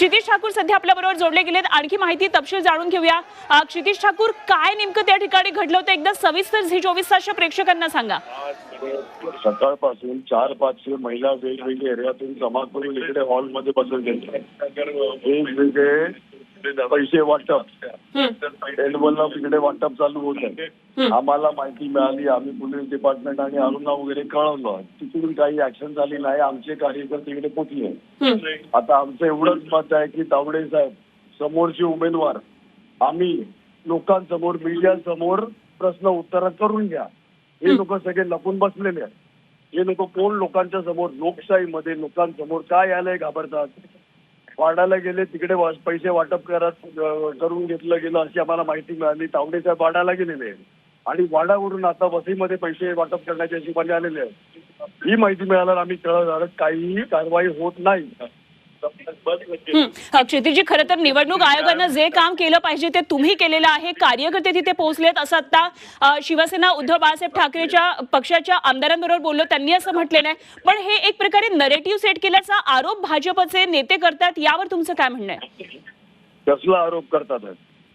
क्षितिश ठाकूर सध्या आपल्या बरोबर जोडले गेलेत. आणखी माहिती तपशील जाणून घेऊया. क्षितिश ठाकूर काय नेमकं त्या ठिकाणी घडलं होतं? एकदा सविस्तर झी चोवीस तासच्या प्रेक्षकांना सांगा. सकाळपासून चार पाचशे महिला वेगवेगळ्या एरियातून जमा करून इकडे हॉलमध्ये बसवले वेगवेगळे पैसे वाटप एलवनला तिकडे वाटप चालू होतं. आम्हाला माहिती मिळाली आम्ही पोलीस डिपार्टमेंट आणि अरुणा वगैरे कळवलं. तिकडून काही ऍक्शन झाली नाही आमचे कार्यकर्ते इकडे पोचले. आता आमचं एवढंच मत आहे की तावडे साहेब समोरचे उमेदवार आम्ही लोकांसमोर मीडिया समोर प्रश्न उत्तर करून घ्या. हे लोक सगळे लपून बसलेले आहेत. हे लोक कोण लोकांच्या समोर लोकशाहीमध्ये लोकांसमोर काय आलंय घाबरतात? वाडाला गेले तिकडे पैसे वाटप करत करून घेतलं गेलं अशी आम्हाला माहिती मिळाली. तावडे साहेब वाडाला गेलेले आणि वाडावरून आता वसईमध्ये पैसे वाटप करण्याच्या हिशोबाने आलेले आहेत. ही माहिती मिळाल्यावर आम्ही कळत काहीही कारवाई होत नाही. क्षितिजी खरं तर निवडणूक आयोगानं जे काम केलं पाहिजे ते तुम्ही केलेलं आहे. कार्यकर्ते तिथे पोहोचलेत असं आता शिवसेना उद्धव बाळासाहेब ठाकरेच्या पक्षाच्या आमदारांबरोबर बोललो त्यांनी असं म्हटलेलं आहे. पण हे एक प्रकारे नरेटिव्ह सेट केल्याचा आरोप भाजपचे नेते करतात यावर तुमचं काय म्हणणं आहे? कसला आरोप करतात?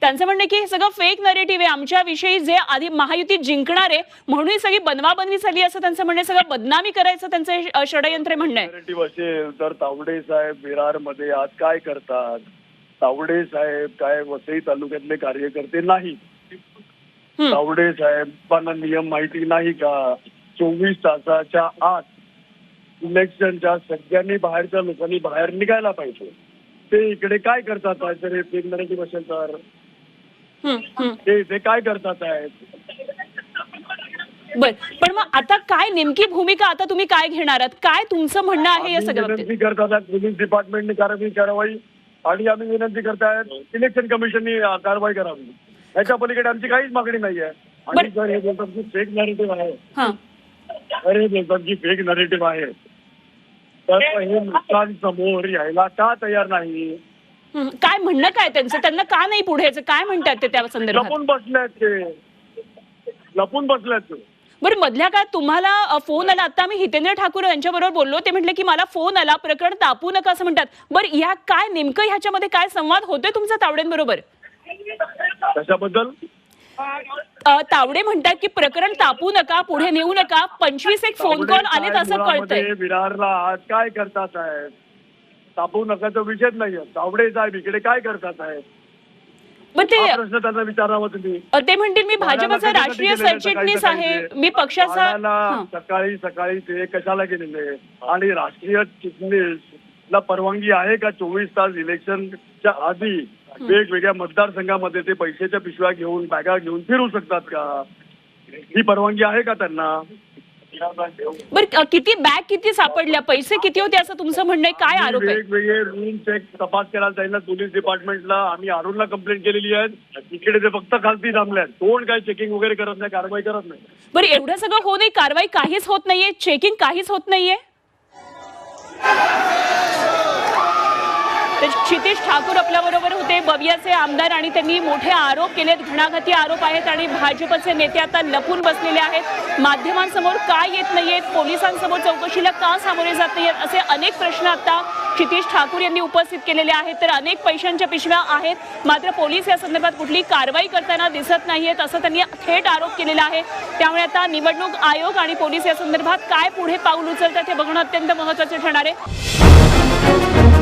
त्यांचं म्हणणं की हे सगळं फेक नरेटिव्ह आहे. आमच्या विषयी जे आधी महायुतीत जिंकणार आहे म्हणून ही सगळी बनवाबनवी झाली असं त्यांचं म्हणणं. सगळं बदनामी करायचं त्यांचं षडयंत्र म्हणणं आहे. असेल तर तावडे साहेब विरारमध्ये आज काय करतात? तावडे साहेब काय वसई तालुक्यातले कार्यकर्ते नाही. तावडे साहेबांना नियम माहिती नाही का? चोवीस तासाच्या आत इलेक्शनच्या सगळ्यांनी बाहेरच्या लोकांनी बाहेर निघायला पाहिजे. ते इकडे काय करतात? हे फेक नॅरेटिव्ह असेल तर. ते ते काय करतात आहेत बर पण मग आता काय नेमकी भूमिका आता तुम्ही काय घेणार आहात? काय तुमचं म्हणणं आहे या आम्ही सगळ्या बाबतीत विनंती करतात आहेत पोलीस डिपार्टमेंटने कारवाई कारवाई आणि आम्ही विनंती करतायत इलेक्शन कमिशननी अं, कारवाई करावी. याच्या पलीकडे आमची काहीच मागणी नाही आहे. आणि बरं. जर हे बोलतात की फेक नॅरेटिव्ह आहे हा. हे बोलतात की फेक नॅरेटिव्ह आहे तर हे लोकांसमोर यायला का तयार नाही. काय म्हणणं काय त्यांचं? त्यांना का नाही पुढे यायचं? काय म्हणतात ते त्या संदर्भात? लपून बसल्यात ते लपून बसल्यात ते बरं मधल्या काळात तुम्हाला अ, फोन आला. आता मी हितेंद्र ठाकूर यांच्याबरोबर बोललो. ते म्हटले की मला फोन आला. प्रकरण तापू नका असं म्हणतात. बरं या काय नेमकं ह्याच्यामध्ये काय संवाद होतोय तुमचा तावडेंबरोबर त्याच्याबद्दल अ, तावडे म्हणतात की प्रकरण तापू नका पुढे नेऊ नका. पंचवीस एक फोन कॉल आलेत असं कळतंय. विरारला आज काय करतात तापू नकाचा विषयच नाहीये. तावडे साहेब इकडे काय करतात हा प्रश्न त्यांना विचारावा तुम्ही. ते म्हणतील मी भाजपचा राष्ट्रीय सरचिटणीस सकाळी आहे सकाळी मी ते? पक्षाचा. सकाळी सकाळी ते कशाला गेलेले? आणि राष्ट्रीय चिटणीसला परवानगी आहे का? चोवीस तास इलेक्शनच्या आधी वेगवेगळ्या मतदारसंघामध्ये ते पैशाच्या पिशव्या घेऊन बॅगा घेऊन फिरू शकतात का? ही परवानगी आहे का त्यांना? बरं किती बॅग किती सापडल्या? पैसे किती होते असं तुमचं म्हणणं आहे? काय आरोप आहे? वेगवेगळे रूम चेक तपास करायला जाईल पोलीस डिपार्टमेंटला आम्ही अरुणला कंप्लेंट केलेली आहे. इकडे ते फक्त खालती थांबल्यात कोण काय चेकिंग वगैरे करत नाही कारवाई करत नाही. बरं एवढं सगळं होऊ नये कारवाई काहीच होत नाहीये चेकिंग काहीच होत नाहीये? क्षितिश ठाकूर आपल्याबरोबर होते. बवियाचे आमदार आणि त्यांनी मोठे आरोप केलेत. घणाघाती आरोप आहेत आणि भाजपचे नेते आता लपून बसलेले आहेत. माध्यमांसमोर का येत नाहीयेत पोलिसांसमोर चौकशीला का सामोरे जात नाहीयेत? असे अनेक प्रश्न आता क्षितिश ठाकूर यांनी उपस्थित केलेले आहेत. तर अनेक पैशांच्या पिशव्या आहेत. मात्र पोलीस या संदर्भात कुठली कारवाई करताना दिसत नाहीयेत असं त्यांनी थेट आरोप केलेला आहे. त्यामुळे आता निवडणूक आयोग आणि पोलीस या संदर्भात काय पुढे पाऊल उचलतात हे बघणं अत्यंत महत्वाचं ठरणार आहे.